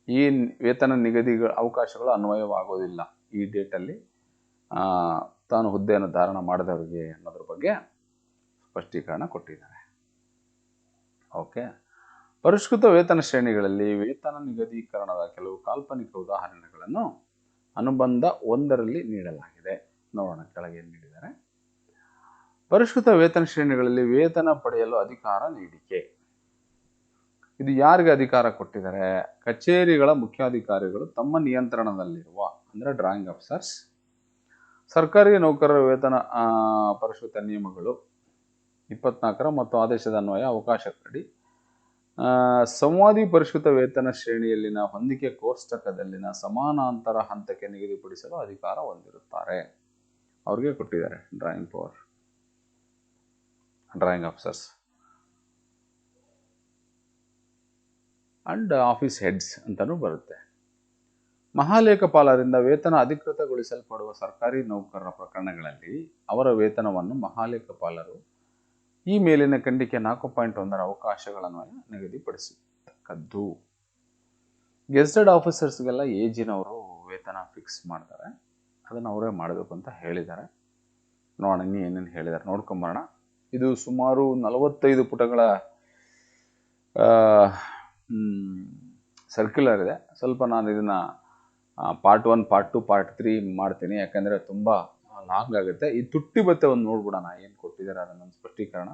ಈ ವೇತನ ನಿಗದಿಗಳ ಅವಕಾಶಗಳು ಅನ್ವಯವಾಗೋದಿಲ್ಲ. ಈ ಡೇಟಲ್ಲಿ ತಾನು ಹುದ್ದೆಯನ್ನು ಧಾರಣ ಮಾಡಿದವರಿಗೆ ಅನ್ನೋದ್ರ ಬಗ್ಗೆ ಸ್ಪಷ್ಟೀಕರಣ ಕೊಟ್ಟಿದ್ದಾರೆ. ಓಕೆ? ಪರಿಷ್ಕೃತ ವೇತನ ಶ್ರೇಣಿಗಳಲ್ಲಿ ವೇತನ ನಿಗದೀಕರಣದ ಕೆಲವು ಕಾಲ್ಪನಿಕ ಉದಾಹರಣೆಗಳನ್ನು ಅನುಬಂಧ ಒಂದರಲ್ಲಿ ನೀಡಲಾಗಿದೆ. ನೋಡೋಣ ಕೆಳಗೆ ನೀಡಿದ್ದಾರೆ. ಪರಿಷ್ಕೃತ ವೇತನ ಶ್ರೇಣಿಗಳಲ್ಲಿ ವೇತನ ಪಡೆಯಲು ಅಧಿಕಾರ ನೀಡಿಕೆ. ಇದು ಯಾರಿಗೆ ಅಧಿಕಾರ ಕೊಟ್ಟಿದ್ದಾರೆ? ಕಚೇರಿಗಳ ಮುಖ್ಯಾಧಿಕಾರಿಗಳು ತಮ್ಮ ನಿಯಂತ್ರಣದಲ್ಲಿರುವ ಅಂದರೆ ಡ್ರಾಯಿಂಗ್ ಆಫೀಸರ್ಸ್ ಸರ್ಕಾರಿ ನೌಕರರ ವೇತನ ಪರಿಷ್ಕೃತ ನಿಯಮಗಳು ಇಪ್ಪತ್ನಾಲ್ಕರ ಮತ್ತು ಆದೇಶದ ಅನ್ವಯ ಅವಕಾಶ ಆ, ಸಂವಾದಿ ಪರಿಷ್ಕೃತ ವೇತನ ಶ್ರೇಣಿಯಲ್ಲಿನ ಹೊಂದಿಕೆ ಕೋಷ್ಟಕದಲ್ಲಿನ ಸಮಾನಾಂತರ ಹಂತಕ್ಕೆ ನಿಗದಿಪಡಿಸಲು ಅಧಿಕಾರ ಹೊಂದಿರುತ್ತಾರೆ. ಅವ್ರಿಗೆ ಕೊಟ್ಟಿದ್ದಾರೆ drawing power drawing officers and office heads ಅಂತಲೂ ಬರುತ್ತೆ. ಮಹಾಲೇಖಪಾಲರಿಂದ ವೇತನ ಅಧಿಕೃತಗೊಳಿಸಲ್ಪಡುವ ಸರ್ಕಾರಿ ನೌಕರರ ಪ್ರಕರಣಗಳಲ್ಲಿ ಅವರ ವೇತನವನ್ನು ಮಹಾಲೇಖಪಾಲರು ಈ ಮೇಲಿನ ಖಂಡಿಕೆ ನಾಲ್ಕು ಪಾಯಿಂಟ್ ಒಂದರ ಅವಕಾಶಗಳನ್ನು ನಿಗದಿಪಡಿಸತಕ್ಕದ್ದು ಗೆಸ್ಟೆಡ್ ಆಫೀಸರ್ಸ್ಗೆಲ್ಲ ಏಜಿನವರು ವೇತನ ಫಿಕ್ಸ್ ಮಾಡ್ತಾರೆ. ಅದನ್ನು ಅವರೇ ಮಾಡಬೇಕು ಅಂತ ಹೇಳಿದ್ದಾರೆ. ನೋಡೋಣ ಏನೇನು ಹೇಳಿದ್ದಾರೆ. ನೋಡ್ಕೊಂಬರೋಣ ಇದು ಸುಮಾರು ನಲವತ್ತೈದು ಪುಟಗಳ ಸರ್ಕ್ಯುಲರ್ ಇದೆ. ಸ್ವಲ್ಪ ನಾನು ಇದನ್ನು part one part two part three ಮಾಡ್ತೀನಿ. ಯಾಕಂದರೆ ತುಂಬ ಲಾಂಗ್ ಆಗುತ್ತೆ ಈ ತುಟ್ಟಿ ಭತ್ತವನ್ನು ಒಂದು ನೋಡ್ಬಿಡೋಣ, ಏನು ಕೊಟ್ಟಿದ್ದಾರೆ ಅದನ್ನೊಂದು ಸ್ಪಷ್ಟೀಕರಣ.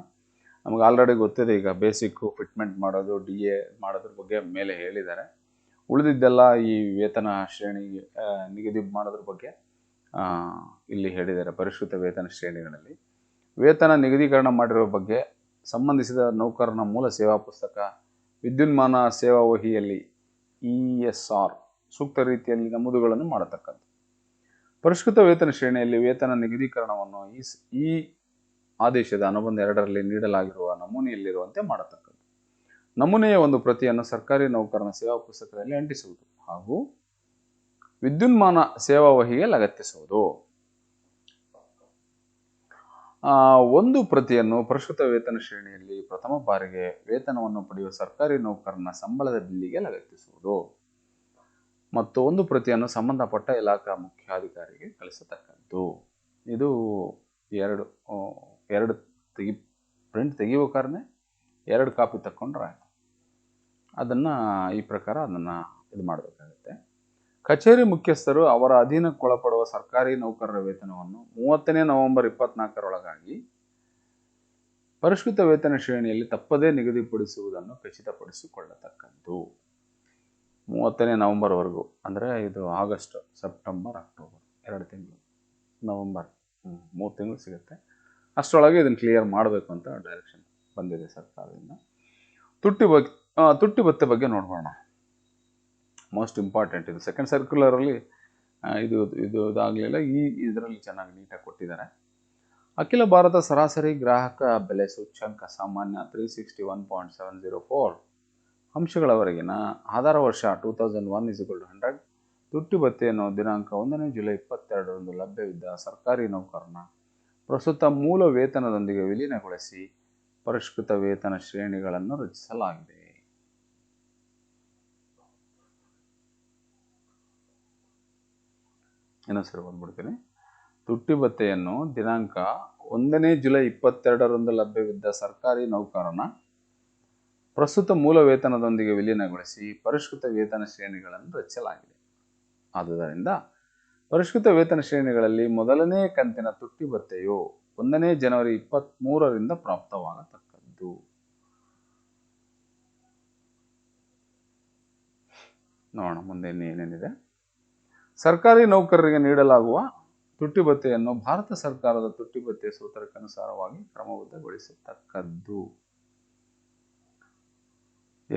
ನಮ್ಗೆ ಆಲ್ರೆಡಿ ಗೊತ್ತಿದೆ, ಈಗ ಬೇಸಿಕ್ಕು ಫಿಟ್ಮೆಂಟ್ ಮಾಡೋದು ಡಿ ಎ ಮಾಡೋದ್ರ ಬಗ್ಗೆ ಮೇಲೆ ಹೇಳಿದ್ದಾರೆ. ಉಳಿದಿದ್ದೆಲ್ಲ ಈ ವೇತನ ಶ್ರೇಣಿ ನಿಗದಿ ಮಾಡೋದ್ರ ಬಗ್ಗೆ ಇಲ್ಲಿ ಹೇಳಿದ್ದಾರೆ, ಪರಿಷ್ಕೃತ ವೇತನ ಶ್ರೇಣಿಗಳಲ್ಲಿ. ವೇತನ ನಿಗದೀಕರಣ ಮಾಡಿರೋ ಬಗ್ಗೆ ಸಂಬಂಧಿಸಿದ ನೌಕರನ ಮೂಲ ಸೇವಾ ಪುಸ್ತಕ, ವಿದ್ಯುನ್ಮಾನ ಸೇವಾ ವಹಿಯಲ್ಲಿ ಇ ಎಸ್ ಆರ್ ಸೂಕ್ತ ರೀತಿಯಲ್ಲಿ ನಮೂದುಗಳನ್ನು ಮಾಡತಕ್ಕದ್ದು ಪರಿಷ್ಕೃತ ವೇತನ ಶ್ರೇಣಿಯಲ್ಲಿ ವೇತನ ನಿಗದೀಕರಣವನ್ನು ಈ ಈ ಆದೇಶದ ಅನುಬಂಧ ಎರಡರಲ್ಲಿ ನೀಡಲಾಗಿರುವ ನಮೂನೆಯಲ್ಲಿರುವಂತೆ ಮಾಡತಕ್ಕದ್ದು. ನಮೂನೆಯ ಒಂದು ಪ್ರತಿಯನ್ನು ಸರ್ಕಾರಿ ನೌಕರನ ಸೇವಾ ಪುಸ್ತಕದಲ್ಲಿ ಅಂಟಿಸುವುದು ಹಾಗೂ ವಿದ್ಯುನ್ಮಾನ ಸೇವಾ ವಹಿಗೆ ಲಗತ್ತಿಸುವುದು. ಒಂದು ಪ್ರತಿಯನ್ನು ಪರಿಷ್ಕೃತ ವೇತನ ಶ್ರೇಣಿಯಲ್ಲಿ ಪ್ರಥಮ ಬಾರಿಗೆ ವೇತನವನ್ನು ಪಡೆಯುವ ಸರ್ಕಾರಿ ನೌಕರನ ಸಂಬಳದ ಬಿಲ್ಲಿಗೆ ಲಗತ್ತಿಸುವುದು. ಮತ್ತು ಒಂದು ಪ್ರತಿಯನ್ನು ಸಂಬಂಧಪಟ್ಟ ಇಲಾಖಾ ಮುಖ್ಯಾಧಿಕಾರಿಗೆ ಕಳಿಸತಕ್ಕದ್ದು ಇದು ಎರಡು ಎರಡು ತೆಗಿ ಪ್ರಿಂಟ್ ತೆಗಿಬೇಕಾದ್ರೆ ಎರಡು ಕಾಪಿ ತಕ್ಕೊಂಡ್ರೆ ಆಯಿತು. ಅದನ್ನು ಈ ಪ್ರಕಾರ ಅದನ್ನು ಇದು ಮಾಡಬೇಕಾಗುತ್ತೆ. ಕಚೇರಿ ಮುಖ್ಯಸ್ಥರು ಅವರ ಅಧೀನಕ್ಕೊಳಪಡುವ ಸರ್ಕಾರಿ ನೌಕರರ ವೇತನವನ್ನು ಮೂವತ್ತನೇ ನವೆಂಬರ್ ಇಪ್ಪತ್ನಾಲ್ಕರೊಳಗಾಗಿ ಪರಿಷ್ಕೃತ ವೇತನ ಶ್ರೇಣಿಯಲ್ಲಿ ತಪ್ಪದೇ ನಿಗದಿಪಡಿಸುವುದನ್ನು ಖಚಿತಪಡಿಸಿಕೊಳ್ಳತಕ್ಕದ್ದು. ಮೂವತ್ತನೇ ನವಂಬರ್ವರೆಗೂ, ಅಂದರೆ ಇದು ಆಗಸ್ಟ್, ಸೆಪ್ಟೆಂಬರ್, ಅಕ್ಟೋಬರ್ ಎರಡು ತಿಂಗಳು. ನವಂಬರ್ ಮೂರು ತಿಂಗಳು ಸಿಗುತ್ತೆ. ಅಷ್ಟರೊಳಗೆ ಇದನ್ನು ಕ್ಲಿಯರ್ ಮಾಡಬೇಕು ಅಂತ ಡೈರೆಕ್ಷನ್ ಬಂದಿದೆ ಸರ್ಕಾರದಿಂದ. ತುಟ್ಟಿ ಬಗ್ಗೆ ತುಟ್ಟಿ ಭತ್ತೆ ಬಗ್ಗೆ ನೋಡೋಣ ಮೋಸ್ಟ್ ಇಂಪಾರ್ಟೆಂಟ್ ಇದು. ಸೆಕೆಂಡ್ ಸರ್ಕ್ಯುಲರಲ್ಲಿ ಇದು ಇದು ಇದಾಗಲಿಲ್ಲ. ಈ, ಇದರಲ್ಲಿ ಚೆನ್ನಾಗಿ ನೀಟಾಗಿ ಕೊಟ್ಟಿದ್ದಾರೆ. ಅಖಿಲ ಭಾರತ ಸರಾಸರಿ ಗ್ರಾಹಕ ಬೆಲೆ ಸೂಚ್ಯಂಕ ಸಾಮಾನ್ಯ three sixty one point seven zero four ಅಂಶಗಳವರೆಗಿನ ಆಧಾರ ವರ್ಷ ಟೂ ತೌಸಂಡ್ ಒನ್ ಇಸ್ಗಳು ಹಂಡ್ರೆಡ್ ತುಟ್ಟಿ ಭತ್ತೆಯನ್ನು ದಿನಾಂಕ ಒಂದನೇ ಜುಲೈ ಇಪ್ಪತ್ತೆರಡರಂದು ಲಭ್ಯವಿದ್ದ ಸರ್ಕಾರಿ ನೌಕರನ ಪ್ರಸ್ತುತ ಮೂಲ ವೇತನದೊಂದಿಗೆ ವಿಲೀನಗೊಳಿಸಿ ಪರಿಷ್ಕೃತ ವೇತನ ಶ್ರೇಣಿಗಳನ್ನು ರಚಿಸಲಾಗಿದೆ. ಇನ್ನೊಂದ್ಸರಿ ಬಂದ್ಬಿಡ್ತೀನಿ. ತುಟ್ಟಿ ಭತ್ತೆಯನ್ನು ದಿನಾಂಕ ಒಂದನೇ ಜುಲೈ ಇಪ್ಪತ್ತೆರಡರಂದು ಲಭ್ಯವಿದ್ದ ಸರ್ಕಾರಿ ನೌಕರನ ಪ್ರಸ್ತುತ ಮೂಲ ವೇತನದೊಂದಿಗೆ ವಿಲೀನಗೊಳಿಸಿ ಪರಿಷ್ಕೃತ ವೇತನ ಶ್ರೇಣಿಗಳನ್ನು ರಚಿಸಲಾಗಿದೆ. ಆದುದರಿಂದ ಪರಿಷ್ಕೃತ ವೇತನ ಶ್ರೇಣಿಗಳಲ್ಲಿ ಮೊದಲನೇ ಕಂತಿನ ತುಟ್ಟಿ ಭತ್ತೆಯು ಒಂದನೇ ಜನವರಿ ಇಪ್ಪತ್ತ್ಮೂರರಿಂದ ಪ್ರಾಪ್ತವಾಗತಕ್ಕದ್ದು. ನೋಡೋಣ, ಮುಂದೆ ಏನೇನಿದೆ. ಸರ್ಕಾರಿ ನೌಕರರಿಗೆ ನೀಡಲಾಗುವ ತುಟ್ಟಿ ಭತ್ತೆಯನ್ನು ಭಾರತ ಸರ್ಕಾರದ ತುಟ್ಟಿ ಭತ್ತೆ ಸೂತ್ರಕ್ಕನುಸಾರವಾಗಿ ಕ್ರಮಬದ್ಧಗೊಳಿಸತಕ್ಕದ್ದು.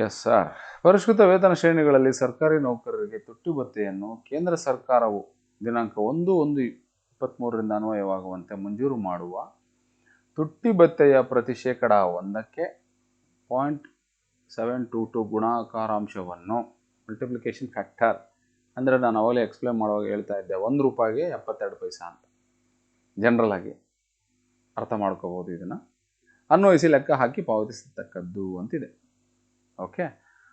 ಎಸ್ ಸರ್ ಪರಿಷ್ಕೃತ ವೇತನ ಶ್ರೇಣಿಗಳಲ್ಲಿ ಸರ್ಕಾರಿ ನೌಕರರಿಗೆ ತುಟ್ಟಿ ಭತ್ಯೆಯನ್ನು ಕೇಂದ್ರ ಸರ್ಕಾರವು ದಿನಾಂಕ ಒಂದು ಒಂದು ಇಪ್ಪತ್ತ್ಮೂರರಿಂದ ಅನ್ವಯವಾಗುವಂತೆ ಮಂಜೂರು ಮಾಡುವ ತುಟ್ಟಿ ಭತ್ತೆಯ ಪ್ರತಿ ಶೇಕಡ ಒಂದಕ್ಕೆ ಪಾಯಿಂಟ್ ಸೆವೆನ್ ಟು ಟು ಗುಣಾಕಾರಾಂಶವನ್ನು ಮಲ್ಟಿಪ್ಲಿಕೇಶನ್ ಫ್ಯಾಕ್ಟರ್ ಅಂದರೆ ನಾನು ಅವಲೇ ಎಕ್ಸ್ಪ್ಲೇನ್ ಮಾಡುವಾಗ ಹೇಳ್ತಾ ಇದ್ದೆ, ಒಂದು ರೂಪಾಯಿಗೆ ಎಪ್ಪತ್ತೆರಡು ಪೈಸಾ ಅಂತ. ಜನರಲ್ ಅರ್ಥ ಮಾಡ್ಕೋಬೋದು ಇದನ್ನು. ಅನ್ವಯಿಸಿ ಲೆಕ್ಕ ಹಾಕಿ ಪಾವತಿಸತಕ್ಕದ್ದು ಅಂತಿದೆ. ಓಕೆ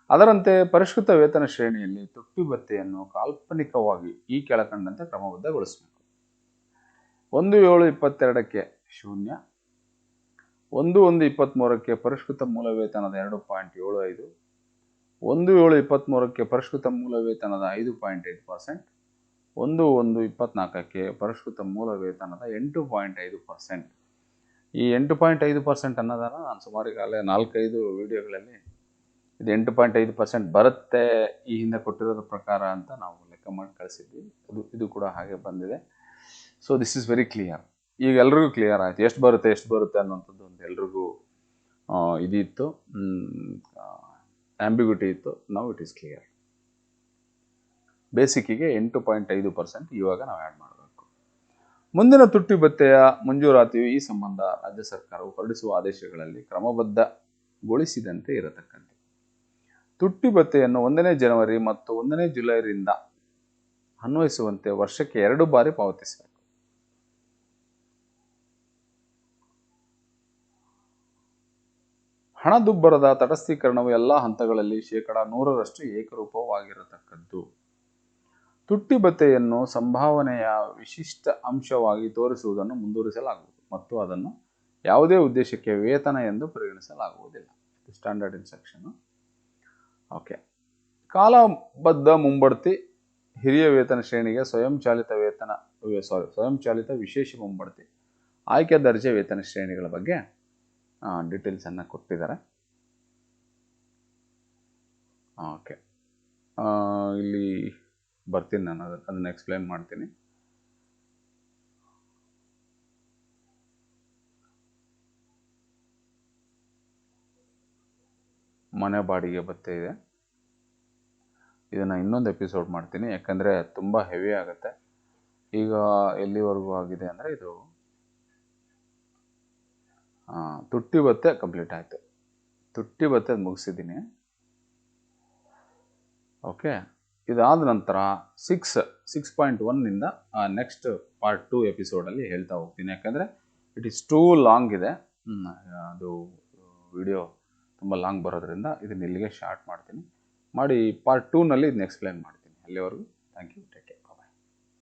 ಅದರಂತೆ ಪರಿಷ್ಕೃತ ವೇತನ ಶ್ರೇಣಿಯಲ್ಲಿ ತುಟ್ಟಿ ಭತ್ಯೆಯನ್ನು ಕಾಲ್ಪನಿಕವಾಗಿ ಈ ಕೆಳಕಂಡಂತೆ ಕ್ರಮಬದ್ಧಗೊಳಿಸಬೇಕು. ಒಂದು ಏಳು ಇಪ್ಪತ್ತೆರಡಕ್ಕೆ ಶೂನ್ಯ. ಒಂದು ಒಂದು ಇಪ್ಪತ್ತ್ಮೂರಕ್ಕೆ ಪರಿಷ್ಕೃತ ಮೂಲ ವೇತನದ ಎರಡು ಪಾಯಿಂಟ್ ಏಳು ಐದು. ಒಂದು ಏಳು ಇಪ್ಪತ್ತ್ಮೂರಕ್ಕೆ ಪರಿಷ್ಕೃತ ಮೂಲ ವೇತನದ ಐದು ಪಾಯಿಂಟ್ ಐದು ಪರ್ಸೆಂಟ್. ಒಂದು ಒಂದು ಇಪ್ಪತ್ನಾಲ್ಕಕ್ಕೆ ಪರಿಷ್ಕೃತ ಮೂಲ ವೇತನದ ಎಂಟು ಪಾಯಿಂಟ್ ಐದು ಪರ್ಸೆಂಟ್. ಈ ಎಂಟು ಪಾಯಿಂಟ್ ಐದು ಪರ್ಸೆಂಟ್ ಅನ್ನೋದನ್ನು ನಾನು ಸುಮಾರು ಈಗಾಗಲೇ ನಾಲ್ಕೈದು ವಿಡಿಯೋಗಳಲ್ಲಿ ಇದು ಎಂಟು ಪಾಯಿಂಟ್ ಐದು ಪರ್ಸೆಂಟ್ ಬರುತ್ತೆ ಈ ಹಿಂದೆ ಕೊಟ್ಟಿರೋದ್ರ ಪ್ರಕಾರ ಅಂತ ನಾವು ಲೆಕ್ಕ ಮಾಡಿ ಕಳಿಸಿದ್ವಿ. ಅದು, ಇದು ಕೂಡ ಹಾಗೆ ಬಂದಿದೆ. So this is very clear ಈಗ ಎಲ್ರಿಗೂ ಕ್ಲಿಯರ್ ಆಯಿತು. ಎಷ್ಟು ಬರುತ್ತೆ ಎಷ್ಟು ಬರುತ್ತೆ ಅನ್ನೋಂಥದ್ದು ಒಂದು ಎಲ್ರಿಗೂ ಇದಿತ್ತು. ಆ್ಯಂಬಿಗ್ಯುಟಿ ಇತ್ತು. ನಾವು ಇಟ್ ಈಸ್ ಕ್ಲಿಯರ್ ಬೇಸಿಕ್ಕಿಗೆ ಎಂಟು ಪಾಯಿಂಟ್ ಐದು ಪರ್ಸೆಂಟ್ ಇವಾಗ ನಾವು ಆ್ಯಡ್ ಮಾಡಬೇಕು. ಮುಂದಿನ ತುಟ್ಟಿ ಭತ್ತೆಯ ಮಂಜೂರಾತಿಯು ಈ ಸಂಬಂಧ ರಾಜ್ಯ ಸರ್ಕಾರವು ಹೊರಡಿಸುವ ಆದೇಶಗಳಲ್ಲಿ ಕ್ರಮಬದ್ಧಗೊಳಿಸಿದಂತೆ ಇರತಕ್ಕದ್ದು ತುಟ್ಟಿ ಭತ್ಯೆಯನ್ನು ಒಂದನೇ ಜನವರಿ ಮತ್ತು ಒಂದನೇ ಜುಲೈರಿಂದ ಅನ್ವಯಿಸುವಂತೆ ವರ್ಷಕ್ಕೆ ಎರಡು ಬಾರಿ ಪಾವತಿಸಬೇಕು. ಹಣದುಬ್ಬರದ ತಟಸ್ಥೀಕರಣವು ಎಲ್ಲ ಹಂತಗಳಲ್ಲಿ ಶೇಕಡ ನೂರರಷ್ಟು ಏಕರೂಪವಾಗಿರತಕ್ಕದ್ದು. ತುಟ್ಟಿ ಭತ್ಯೆಯನ್ನು ಸಂಭಾವನೆಯ ವಿಶಿಷ್ಟ ಅಂಶವಾಗಿ ತೋರಿಸುವುದನ್ನು ಮುಂದುವರಿಸಲಾಗುವುದು ಮತ್ತು ಅದನ್ನು ಯಾವುದೇ ಉದ್ದೇಶಕ್ಕೆ ವೇತನ ಎಂದು ಪರಿಗಣಿಸಲಾಗುವುದಿಲ್ಲ. ಸ್ಟ್ಯಾಂಡರ್ಡ್ ಇನ್ಸ್ಟ್ರಕ್ಷನ್ ಓಕೆ ಕಾಲಬದ್ಧ ಮುಂಬಡ್ತಿ ಹಿರಿಯ ವೇತನ ಶ್ರೇಣಿಗೆ ಸ್ವಯಂಚಾಲಿತ ವೇತನ ಸಾರಿ ಸ್ವಯಂಚಾಲಿತ ವಿಶೇಷ ಮುಂಬಡ್ತಿ, ಆಯ್ಕೆ ದರ್ಜೆ ವೇತನ ಶ್ರೇಣಿಗಳ ಬಗ್ಗೆ ಡೀಟೇಲ್ಸನ್ನು ಕೊಟ್ಟಿದ್ದಾರೆ. ಓಕೆ ಇಲ್ಲಿ ಬರ್ತೀನಿ ನಾನು, ಅದನ್ನು ಎಕ್ಸ್ಪ್ಲೇನ್ ಎಕ್ಸ್ಪ್ಲೈನ್ ಮಾಡ್ತೀನಿ. ಮನೆ ಬಾಡಿಗೆ ಭತ್ಯೆ ಇದೆ. ಇದನ್ನು ಇನ್ನೊಂದು ಎಪಿಸೋಡ್ ಮಾಡ್ತೀನಿ. ಯಾಕಂದರೆ ತುಂಬ ಹೆವಿ ಆಗುತ್ತೆ. ಈಗ ಎಲ್ಲಿವರೆಗೂ ಆಗಿದೆ ಅಂದರೆ ಇದು ತುಟ್ಟಿ ಭತ್ತೆ ಕಂಪ್ಲೀಟ್ ಆಯಿತು. ತುಟ್ಟಿ ಭತ್ತೆ ಮುಗಿಸಿದ್ದೀನಿ. ಓಕೆ ಇದಾದ ನಂತರ ಸಿಕ್ಸ್ ಸಿಕ್ಸ್ ಪಾಯಿಂಟ್ ಒನ್ನಿಂದ ನೆಕ್ಸ್ಟ್ ಪಾರ್ಟ್ ಟೂ ಎಪಿಸೋಡಲ್ಲಿ ಹೇಳ್ತಾ ಹೋಗ್ತೀನಿ. ಯಾಕಂದರೆ ಇಟ್ ಈಸ್ ಟೂ ಲಾಂಗ್ ಇದೆ. ಅದು ವಿಡಿಯೋ ತುಂಬ ಲಾಂಗ್ ಬರೋದ್ರಿಂದ ಇದನ್ನ ಇಲ್ಲಿಗೆ ಶಾರ್ಟ್ ಮಾಡ್ತೀನಿ. ಮಾಡಿ ಪಾರ್ಟ್ ಟೂನಲ್ಲಿ ಇದನ್ನ ಎಕ್ಸ್ಪ್ಲೇನ್ ಮಾಡ್ತೀನಿ. ಅಲ್ಲಿವರೆಗೂ ಥ್ಯಾಂಕ್ ಯು